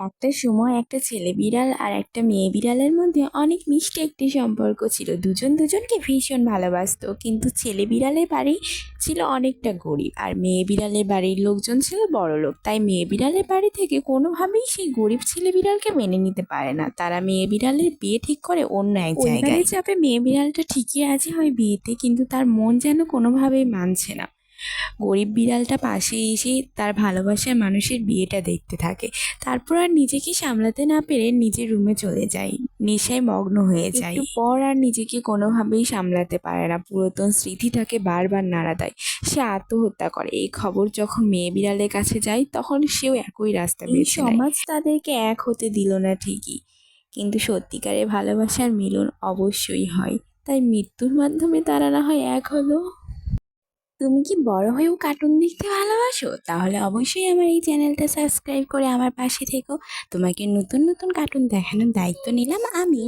একটা সময় একটা ছেলে বিড়াল আর একটা মেয়ে বিড়ালের মধ্যে অনেক মিষ্টি একটি সম্পর্ক ছিল। দুজন দুজনকে ভীষণ ভালোবাসতো। কিন্তু ছেলে বিড়ালের বাড়ি ছিল অনেকটা গরিব আর মেয়ে বিড়ালের বাড়ির লোকজন ছিল বড় লোক। তাই মেয়ে বিড়ালের বাড়ি থেকে কোনোভাবেই সেই গরিব ছেলে বিড়ালকে মেনে নিতে পারে না। তারা মেয়ে বিড়ালের বিয়ে ঠিক করে অন্য এক জায়গায়। চাপে মেয়ে বিড়ালটা ঠিকই আছে হয় বিয়েতে কিন্তু তার মন যেন কোনোভাবেই মানছে না। গরিব বিড়ালটা পাশে এসে তার ভালোবাসার মানুষের বিয়েটা দেখতে থাকে। তারপর আর নিজেকে সামলাতে না পেরে নিজের রুমে চলে যায় নেশায় মগ্ন হয়ে যায় পর আর নিজেকে কোনোভাবেই সামলাতে পারে না। পুরাতন স্মৃতি তাকে বারবার নাড়া দেয়। সে আত্মহত্যা করে। এই খবর যখন মেয়ে বিড়ালের কাছে যায় তখন সেও একই রাস্তা বেছে সমাজ তাদেরকে এক হতে দিল না ঠিকই। কিন্তু সত্যিকারের ভালোবাসার মিলন অবশ্যই হয়। তাই মৃত্যুর মাধ্যমে তারা না হয় এক হলো। তুমি কি বড় হয়েও কার্টুন দেখতে ভালোবাসো? তাহলে অবশ্যই আমার এই চ্যানেলটা সাবস্ক্রাইব করে আমার পাশে থেকো। তোমাকে নতুন নতুন কার্টুন দেখানোর দায়িত্ব নিলাম আমি।